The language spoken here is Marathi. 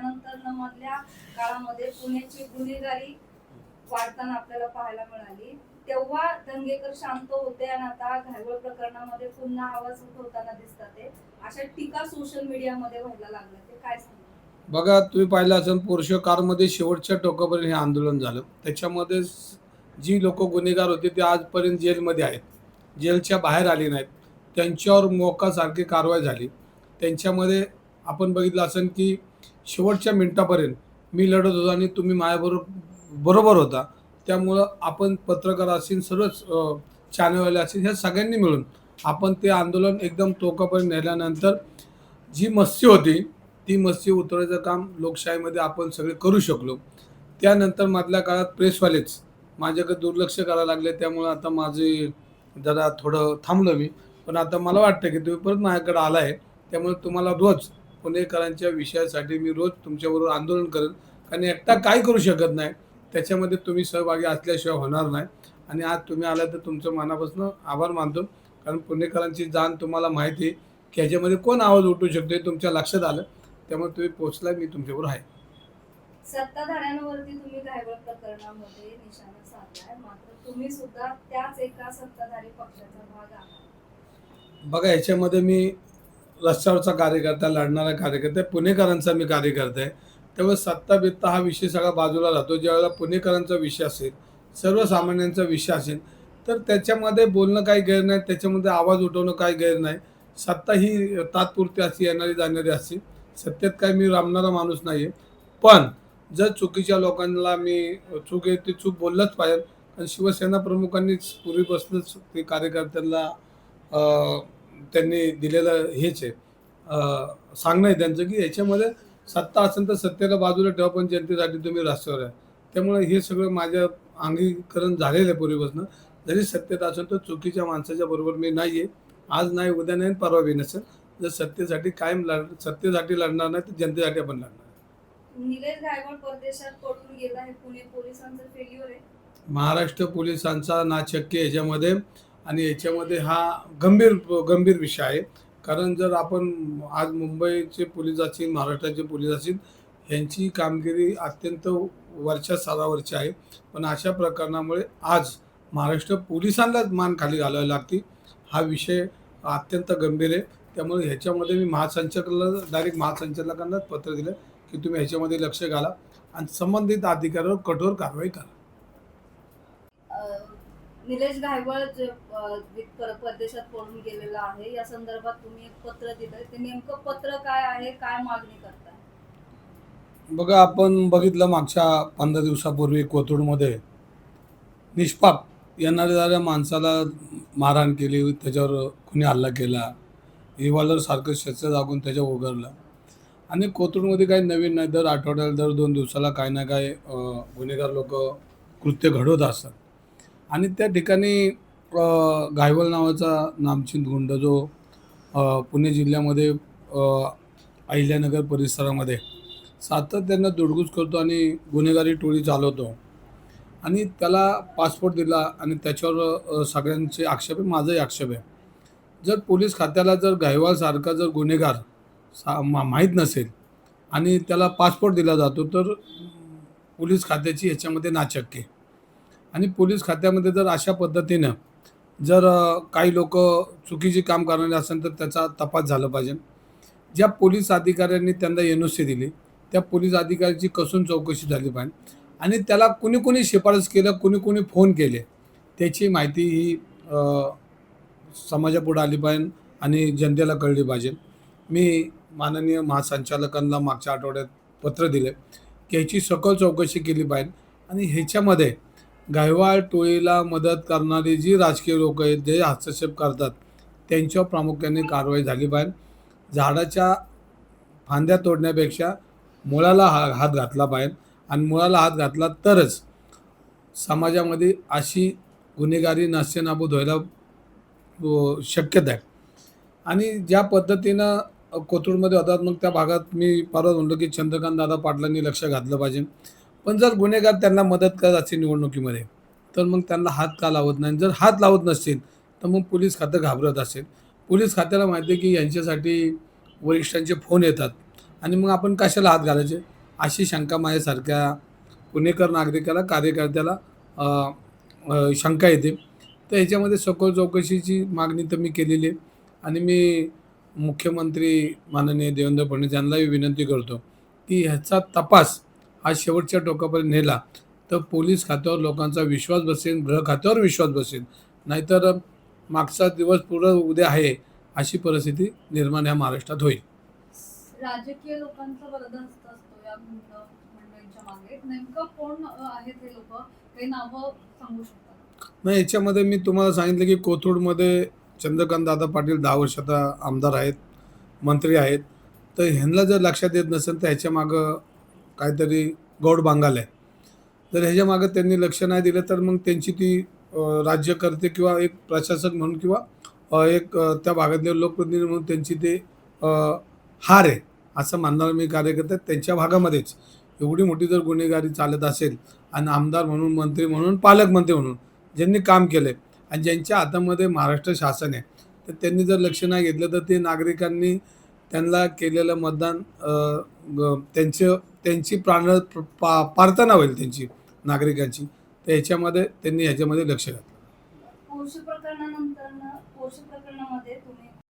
त्यानंतर मधल्या काळामध्ये पुण्याची गुन्हेगारी वाढताना आपल्याला पाहायला मिळाली. तेव्हा दंगेकर शांत होते आणि आता घायवळ प्रकरणामध्ये पुन्हा आवाज उठवताना दिसतात अशा टीका सोशल मीडियामध्ये व्हायला लागल्या. ते काय सांगतात बघा तुम्ही पाहिलं असेल पोर्शो कारमध्ये शेवटच्या टोकापर्यंत हे आंदोलन झालं. त्याच्यामध्ये जी लोक गुन्हेगार होते ते आजपर्यंत जेलमध्ये आहेत. जेलच्या बाहेर आले नाहीत. त्यांच्यावर मोकासारखी कारवाई झाली. त्यांच्यामध्ये आपण बघितलं असेल की शेवटच्या मिनिटापर्यंत मी लढत होतो आणि तुम्ही माझ्याबरोबर बरोबर होता. त्यामुळं आपण पत्रकार असतील सर्वच चॅनलवाले असतील ह्या सगळ्यांनी मिळून आपण ते आंदोलन एकदम टोकापर्यंत नेल्यानंतर जी मस्ती होती ती मस्ती उतरायचं काम लोकशाहीमध्ये आपण सगळे करू शकलो. त्यानंतर मधल्या काळात प्रेसवालेच माझ्याकडे दुर्लक्ष करायला लागले. त्यामुळं आता माझे जरा थोडं थांबलं मी. पण आता मला वाटतं की तुम्ही परत माझ्याकडे आला आहे त्यामुळे तुम्हाला रोज पुणेकरांच्या विषयासाठी मी रोज तुमच्याबरोबर आंदोलन करेन कारण एकटा काय करू शकत नाही? त्याच्यामध्ये तुम्ही सहभागी असल्याशिवाय होणार नाही. आणि आज तुम्ही आला तर तुमचं मनापासून आभार मानतो. कारण पुणेकरांची जाण तुम्हाला माहिती आहे की ह्याच्यामध्ये कोण आवाज उठू शकतो हे तुमच्या लक्षात आलं. त्यामुळे तुम्ही पोचला मी तुमच्याबरोबर आहे. सत्ताधाऱ्यांवरती तुम्ही घायवळ प्रकरणामध्ये निशाणा साधलाय. मात्र तुम्ही सुद्धा त्याच एका सत्ताधारी पक्षाचा भाग आहात. बघा ह्याच्यामध्ये मी रस्त्यावरचा कार्यकर्ता लढणारा कार्यकर्ता पुणेकरांचा मी कार्यकर्ता आहे. त्यामुळे सत्ता बित्ता हा विषय सगळा बाजूला राहतो. ज्यावेळेला पुणेकरांचा विषय असेल सर्वसामान्यांचा विषय असेल तर त्याच्यामध्ये बोलणं काही गैर नाही त्याच्यामध्ये आवाज उठवणं काही गैर नाही. सत्ता ही तात्पुरती अशी येणारी जाणारी अशी. सत्तेत काही मी रामणारा माणूस नाही आहे पण जर चुकीच्या लोकांना मी चूक आहे ती चूक बोललंच पाहिजे. कारण शिवसेना प्रमुखांनीच पूर्वीपासूनच ते कार्यकर्त्यांना त्यांनी दिलेलं हेच आहे. सांगणं आहे त्यांचं की याच्यामध्ये सत्ता असेल तर सत्तेला बाजूला ठेवा पण जनतेसाठी तुम्ही रस्त्यावर आहे त्यामुळे हे सगळं माझ्या अंगीकरण झालेलं आहे पूर्वीपासून. जरी सत्तेत असेल तर चुकीच्या माणसाच्या बरोबर मी नाही आहे आज नाही उद्या नाही परवा बी नसेल. जर सत्तेसाठी कायम लढ सत्तेसाठी लढणार नाही तर जनतेसाठी आपण लढणार निलेश गायकवाड परदेशात पडून गेला हे पुणे पोलिसांचं फेल्युअर आहे. महाराष्ट्र पोलिसांचा नाचक्य याच्यामध्ये आणि याच्यामध्ये हा गंभीर गंभीर विषय आहे. कारण जर आपण आज मुंबईचे पोलीस असतील महाराष्ट्राचे पोलीस असतील यांची कामगिरी अत्यंत वरच्या स्तरावरची आहे. पण अशा प्रकरणामुळे आज महाराष्ट्र पोलिसांनाच मान खाली घालावी लागते. हा विषय अत्यंत गंभीर आहे. त्यामुळे ह्याच्यामध्ये मी महासंचालकाला डायरेक्ट महासंचालकांनाच पत्र दिलं की तुम्ही ह्याच्यामध्ये लक्ष घाला आणि संबंधित अधिकाऱ्यावर कठोर कारवाई करा. निलेश गायवळ जे अं, परदेशात पळून गेलेला आहे या संदर्भात तुम्ही एक पत्र दिलंय. ते नेमकं पत्र काय आहे काय मागणी करताय? बघा आपण बघितलं मागच्या पंधरा दिवसापूर्वी कोथरूडमध्ये निष्पाप येणाऱ्या माणसाला मारहाण केली त्याच्यावर कुणी हल्ला केला रिव्हॉल्वरसारखं शस्त्र दाखवून त्याच्या उघडलं. आणि कोथरूडमध्ये काही नवीन नाही दर आठवड्याला दर दोन दिवसाला काही ना काही अं, गुन्हेगार लोक कृत्य घडवत असतात. आणि त्या ठिकाणी अं, घायवल नावाचा नामचिंत गुंड जो पुणे जिल्ह्यामध्ये अहिल्यानगर परिसरामध्ये सातत्यानं दुडगूस करतो आणि गुन्हेगारी टोळी चालवतो. आणि त्याला पासपोर्ट दिला आणि त्याच्यावर सगळ्यांचे आक्षेप आहे माझाही आक्षेप आहे. जर पोलीस खात्याला जर गायवालसारखा जर गुन्हेगार सा मा माहीत नसेल आणि त्याला पासपोर्ट दिला जातो तर पोलीस खात्याची याच्यामध्ये नाचक्की. आहे आणि पोलीस खात्यामध्ये जर अशा पद्धतीनं जर काही लोक चुकीची काम करणारे असेल तर त्याचा तपास झाला पाहिजे. ज्या पोलीस अधिकाऱ्यांनी त्यांना एन ओ सी दिली त्या पोलीस अधिकाऱ्याची कसून चौकशी झाली पाहिजे. आणि त्याला कुणी कुणी शिफारस केलं कुणी कुणी फोन केले त्याची माहिती ही समाजापुढे आली पाहिजे आणि जनतेला कळली पाहिजे. मी माननीय महासंचालकांना मागच्या आठवड्यात पत्र दिले की ह्याची सखोल चौकशी केली पाहिजे. आणि ह्याच्यामध्ये गायवाळ टोळीला मदत करणारी जी राजकीय लोक आहेत जे हस्तक्षेप करतात त्यांच्यावर प्रामुख्याने कारवाई झाली पाहिजे. झाडाच्या फांद्या तोडण्यापेक्षा मुळाला हा हात घातला पाहिजे. आणि मुळाला हात घातला तरच समाजामध्ये अशी गुन्हेगारी नाश्यनाबूद व्हायला शक्यता आहे. आणि ज्या पद्धतीनं कोथरूडमध्ये होतात मग त्या भागात मी परत म्हणलो की चंद्रकांत दादा पाटलांनी लक्ष घातलं पाहिजे. पण जर गुन्हेगार त्यांना मदत करत असेल निवडणुकीमध्ये तर मग त्यांना हात का लावत नाही? जर हात लावत नसतील तर मग पोलीस खातं घाबरत असेल पोलीस खात्याला माहिती आहे की यांच्यासाठी वरिष्ठांचे फोन येतात. आणि मग आपण कशाला हात घालायचे? अशी शंका माझ्यासारख्या पुणेकर नागरिकाला कार्यकर्त्याला शंका येते. तर ह्याच्यामध्ये सखोल चौकशीची मागणी तर मी केलेली आहे. आणि मी मुख्यमंत्री माननीय देवेंद्र फडणवीस यांनाही विनंती करतो की ह्याचा तपास हा शेवटच्या टोकापर्यंत नेला तर पोलीस खात्यावर लोकांचा विश्वास बसेल गृह खात्यावर विश्वास बसेल नाहीतर मागचा दिवस पुढं उद्या आहे अशी परिस्थिती निर्माण ह्या महाराष्ट्रात होईल. राजकीय लोकांचा असतो या मंडळींच्या मागे. नेमकं कोण आहेत हे लोक? काही नावं सांगू शकतात नाही याच्यामध्ये मी तुम्हाला सांगितलं की कोथरूडमध्ये चंद्रकांत दादा पाटील दहा वर्षाचा आमदार आहेत मंत्री आहेत. तर ह्यांना जर लक्षात येत नसेल तर ह्याच्या मागं काहीतरी गौड बांगाल आहे. जर ह्याच्या मागं त्यांनी लक्ष नाही दिलं तर मग त्यांची ती राज्यकर्ते किंवा एक प्रशासक म्हणून किंवा एक त्या भागातले लोकप्रतिनिधी म्हणून त्यांची ते हार आहे असं मानणारा मी कार्यकर्ते त्यांच्या भागामध्येच एवढी मोठी जर गुन्हेगारी चालत असेल आणि आमदार म्हणून मंत्री म्हणून पालकमंत्री म्हणून ज्यांनी काम केलं आणि ज्यांच्या हातामध्ये महाराष्ट्र शासन आहे तर त्यांनी जर लक्ष नाही घेतलं तर ते नागरिकांनी त्यांना केलेलं मतदान त्यांचं त्यांची प्राण पा प्रार्थना होईल त्यांची नागरिकांची. तर ह्याच्यामध्ये त्यांनी ह्याच्यामध्ये लक्ष घातलं.